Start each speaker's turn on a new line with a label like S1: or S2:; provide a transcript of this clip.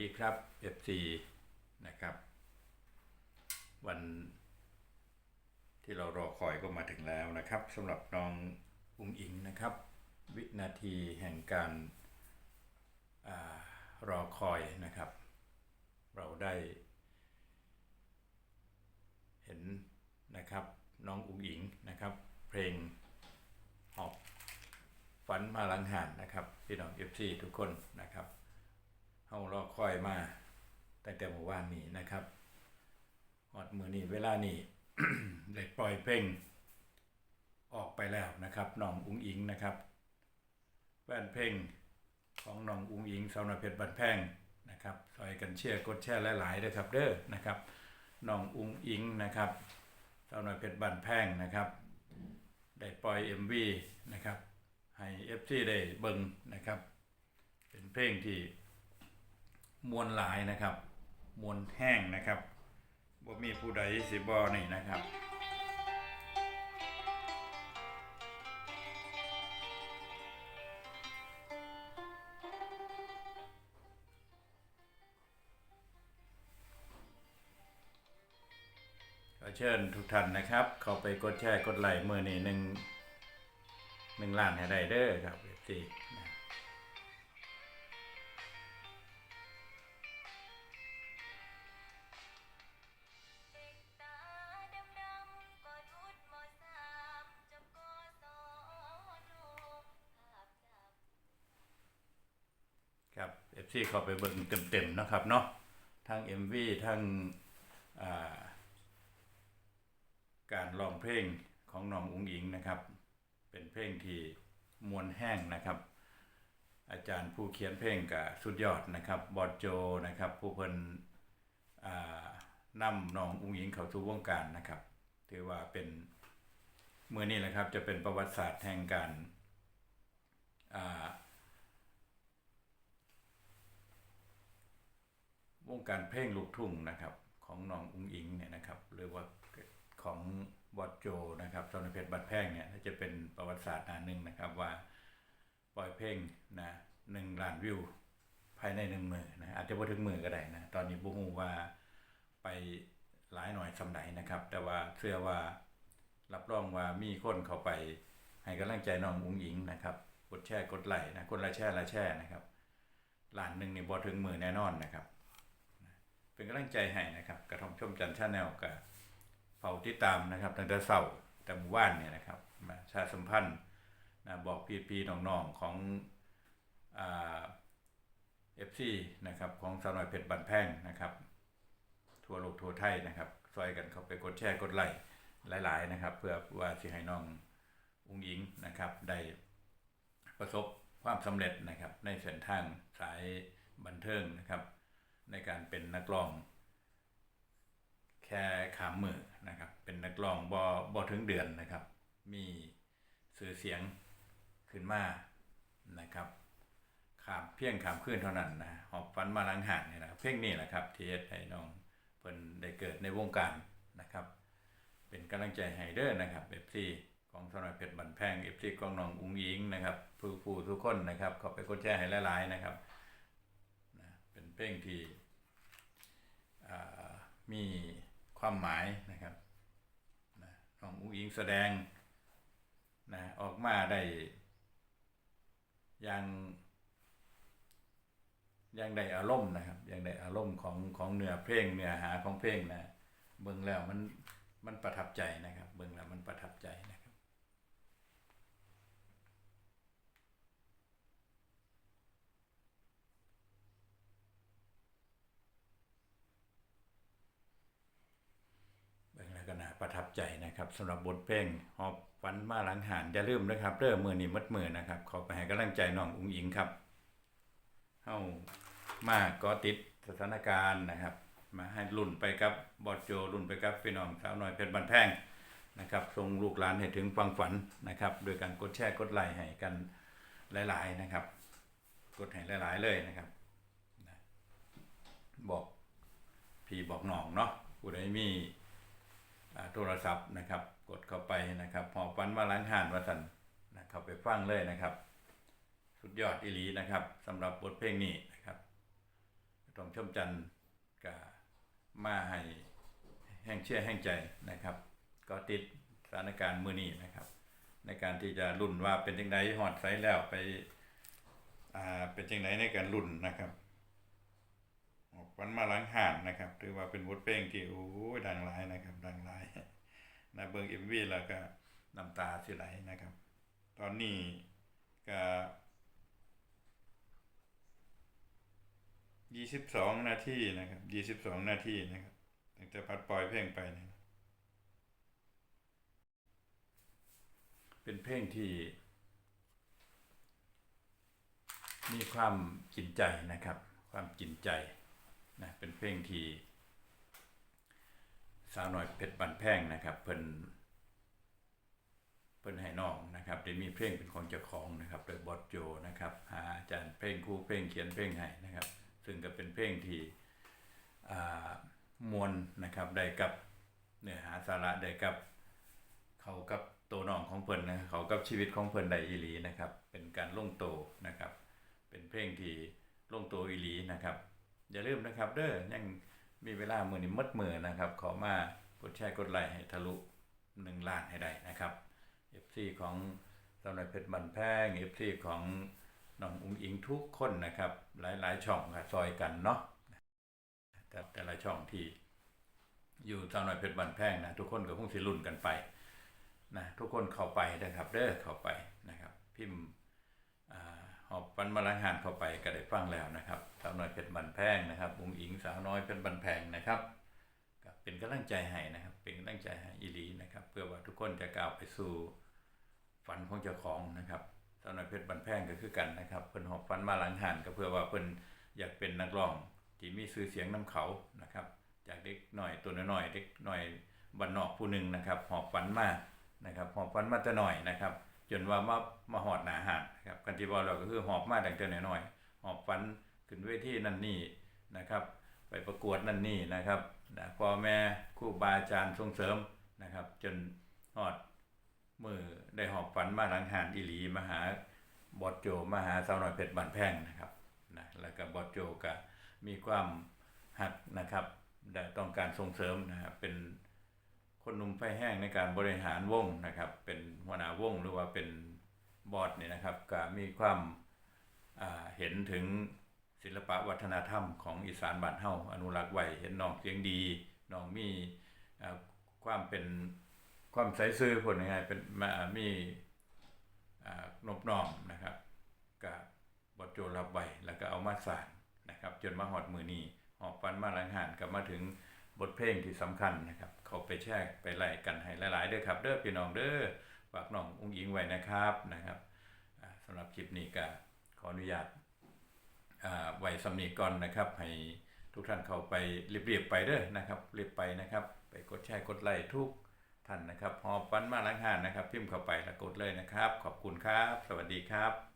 S1: ดีครับ FC นะครับ วันที่เรารอคอยก็มาถึงแล้วนะครับสำหรับน้องอุ้งอิงนะครับ วินาทีแห่งการอารอคอยนะครับ เราได้ เห็นนะครับน้องอุ้งอิงนะครับ เพลงหอบฝันมาลังหันนะครับพี่น้อง FC ทุกคน เฮารอคอยมาตั้งแต่เมื่อวานนี้นะครับฮอดมือนี้เวลานี้ได้ปล่อยเพลงออกไปแล้วนะครับน้องอุ้งอิงนะครับแฟนเพลงของน้องอุ้งอิงสาวน้อยเพชรบันแพงนะครับซอยกันเชียร์กดแชร์หลายๆด้วยครับเด้อนะครับน้องอุ้งอิงนะครับสาวน้อยเพชรบันแพงนะครับ ได้ปล่อย MV นะครับให้ FC ได้เบิ่งนะครับ เป็นเพลงที่ มวลหลายนะครับ มวลแห้งนะครับบ่มีผู้ใดสิบ่นี่นะครับขอเชิญทุกท่านนะครับ เข้าไปกดแชร์กดไลค์มือนี่หนึ่งหนึ่งล้านให้ได้เด้อครับเอฟซีนะำครับ FC เข้าไปเบิ่งเต็มๆนะครับเนาะทั้ง MV ทั้งาการร้องเพลงของน้องอุ๋งอิงนะครับ เป็นเพลงที่มวลแห้งนะครับ อาจารย์ผู้เขียนเพลงกับสุดยอดนะครับบอดโจนะครับ ผู้เพิ่นอ่านำน้องอุ๋งอิงเข้าสู่วงการนะครับ ถือว่าเป็นเมื่อนี้แหละครับจะเป็นประวัติศาสตร์แห่งการอ่า วงการเพลงลูกทุ่งนะครับของน้องอุ้งอิงเนี่ยนะครับหรือว่าของบอดโจนะครับสอนเพชรบัดแพงเนี่ยจะเป็นประวัติศาสตร์อันหนึ่งนะครับว่าปล่อยเพลงนะหนึ่งล้านวิวภายในหนึ่งมือนะอาจจะบ่ถึงมือก็ได้นะตอนนี้บุ้งว่าไปหลายหน่อยสำไหนนะครับ แต่ว่าเชื่อว่ารับรองว่ามีคนเข้าไปให้กำลังใจน้องอุ้งอิงนะครับกดแชร์กดไลค์นะคนละแชร์ละแชร์นะครับล้านหนึ่งนี่บ่ถึงมือแน่นอนนะครับ เป็นกำลังใจให้นะครับกระทอมชมจันทร์ชาแนลกับเฝ้าติดตามนะครับตั้งแต่เสาร์แต่หมู่บ้านเนี่ยนะครับมาชาสัมพันธ์นะบอกพี่พี่ๆน้องๆของอ่าเอฟซีนะครับของสาวน้อยเพชรบันแพงนะครับทั่วโลกทั่วไทยนะครับซอยกันเข้าไปกดแชร์กดไลค์หลาย ๆ นะครับ เพื่อว่าสิให้น้องอุ้งอิงนะครับได้ประสบความสำเร็จนะครับในเส้นทางสายบันเทิงนะครับ ในการเป็นนักร้อง แค่ขามมือนะครับ เป็นนักร้องบอบอถึงเดือนนะครับ มีสื่อเสียงขึ้นมานะครับขามเพียงขามขึ้นเท่านั้นนะหอบฟันมาลังห่างเนี่ยนะเพลงนี้แหละครับที่เฮ็ดให้น้องเพิ่นได้เกิดในวงการนะครับ เป็นกำลังใจให้เด้อนะครับ FC ของสนอยเพชรบันแพง FC กองน้องอุ้งยิงนะครับผู้ผู้ทุกคนนะครับเข้าไปกดแชร์ให้หลายๆนะครับ เพลงที่มีความหมายนะครับนะน้องอุ้งอิงแสดงนะออกมาได้อย่างอย่างได้อารมณ์นะครับอย่างได้อารมณ์ของของเนื้อเพลงเนื้อหาของเพลงนะเบิ่งแล้วมันมันประทับใจนะครับ เบิ่งแล้วมันประทับใจนะครับ เบิ่งแล้วก็น่า ประทับใจนะครับสำหรับบทเพลงหอบฝันมาหลังหานอย่าลืมนะครับเริ่มมือนี้มัดมือนะครับขอไปให้กำลังใจน้องอุ้งอิงครับเฮามาก็ติดสถานการณ์นะครับ มาให้รุ่นไปกับบอดโจรุ่นไปกับพี่น้องสาวน้อยเพชรบันแพงนะครับส่งลูกหลานให้ถึงฟังฝันนะครับโดยการกดแชร์กดไลค์ให้กันหลาย ๆนะครับ กดให้หลาย ๆ เลยนะครับบอกพี่บอกน้องเนาะผู้ใดมีอ่า โทรศัพท์นะครับ กดเข้าไปนะครับหอฟันมาล้างห่านวัสันนะเข้าไปฟังเลยนะครับ สุดยอดอีหลีนะครับสำหรับบทเพลงนี้นะครับทต้องชมจันทร์ก็มาให้แห่งเชื่อแห่งใจนะครับ ก็ติดสถานการณ์มือนี้นะครับ ในการที่จะรุ่นว่าเป็นจังไดหอดไซแล้วไปอ่าเป็นจังไดในการรุ่นนะครับ วันมาล้างห่านนะครับถือว่าเป็นบทเพลงที่โอ้ยดังหลายนะครับ ดังหลายนะเบิ่งเอ็มวีแล้วก็น้ำตาสิไหลนะครับ ตอนนี้ก็ยี่สิบสองนาทีนะครับยี่สิบสองนาทีนะครับตั้งแต่พัดปล่อยเพลงไปนี่ยเป็นเพลงที่ มีความกินใจนะครับ ความกินใจ นะเป็นเพลงที่สาวหน่อยเพชรบันแพงนะครับเพิ่นเพิ่นให้น้องนะครับได้มีเพลงเป็นของเจ้าของนะครับโดยบอสโจนะครับหาอาจารย์เพลงครูเพลงเขียนเพลงให้นะครับ ซึ่งก็เป็นเพลงที่อ่ามวลนะครับได้กับเนื้อหาสาระได้กับเขากับตัวน้องของเพิ่นนะเขากับชีวิตของเพิ่นได้อีหลีนะครับ เป็นการลงโตนะครับ เป็นเพลงที่ลงตัวอีหลีนะครับ อย่าลืมนะครับเด้อยังมีเวลามือนี้หมดมือนะครับ ขอมากดแชร์กดไลค์ให้ทะลุ1ล้านให้ได้นะครับ FC ของสำนักเพชรบันแพง FC ของน้องอุ้งอิงทุกคนนะครับ หลายๆช่องค่ะซอยกันเนาะแต่แต่ละช่องที่อยู่สำนักเพชรบันแพงนะทุกคนก็คงสิรุ่นกันไปนะทุกคนเข้าไปนะครับ เด้อเข้าไปนะครับ พิมพ์อ่า หอบฟันมาลังหานเข้าไปก็ได้ฟังแล้วนะครับสาวน้อยเพชรบันแพงนะครับอุงอิงสาวน้อยเพชรบันแพงนะครับก็เป็นกำลังใจให้นะครับ เป็นกำลังใจให้อีลีนะครับ เพื่อว่าทุกคนจะก้าวไปสู่ฝันของเจ้าของนะครับสาวน้อยเพชรบันแพงก็คือกันนะครับเพิ่นหอบฟันมาลังหานก็เพื่อว่าเพิ่นอยากเป็นนักร้องที่มีชื่อเสียงนํเขานะครับ จากเด็กหน่อยตัวน้อยเด็กหน่อยบ้านนอกผู้หนึ่งนะครับหอบฝันมานะครับหอบฝันมาแต่หน่อยนะครับ จนว่ามามาหอดหนาหาดนครับกันที่บอกเราก็คือหอบมาตั้งแต่น้อยๆหอบฝันขึ้นเวทีนั่นนี่นะครับ ไปประกวดนั่นนี่นะครับนะพ่อแม่ครูบาอาจารย์ส่งเสริมนะครับ จนหอดมือได้หอบฝันมาหลังหานอีหลีมหาบอดโจมหาสาวน้อยเพชรบันแพงนะครับนะแล้วก็บอดโจก็มีความหักนะครับได้ต้องการส่งเสริมนะครับเป็น คนหนุ่มไฟแห้งในการบริหารวงนะครับ เป็นหัวหน้าวงหรือว่าเป็นบอร์ดเนี่ยนะครับก็มีความาเห็นถึงศิลปะวัฒนธรรมของอีสานบ้านเฮาอนุรักษ์ไว้เห็นน้องเสียงดีน้องมีความเป็นความใสซื่อผลยังไงเป็นมามีอ่านบน้อมนะครับกับบทโจรับไว้แล้วก็เอามาสางนะครับ จนมาหอดมือนี้หอบฟันมาหลังหานกลับมาถึง บทเพลงที่สำคัญนะครับเขาไปแชร์ไปไล่กันให้หลายๆเด้อครับเด้อพี่น้องเด้อฝากน้องอุ้งอิงไว้นะครับนะครับอ่าสำหรับคลิปนี้ก็ขออนุญาตอ่าไว้สำนีก่อนนะครับ ให้ทุกท่านเข้าไปรีบๆไปเด้อนะครับเรียบไปนะครับ ไปกดแชร์กดไลค์ทุกท่านนะครับหอบฟันมาล้างหานนะครับ พิมพ์เข้าไปแล้วกดเลยนะครับ ขอบคุณครับ สวัสดีครับ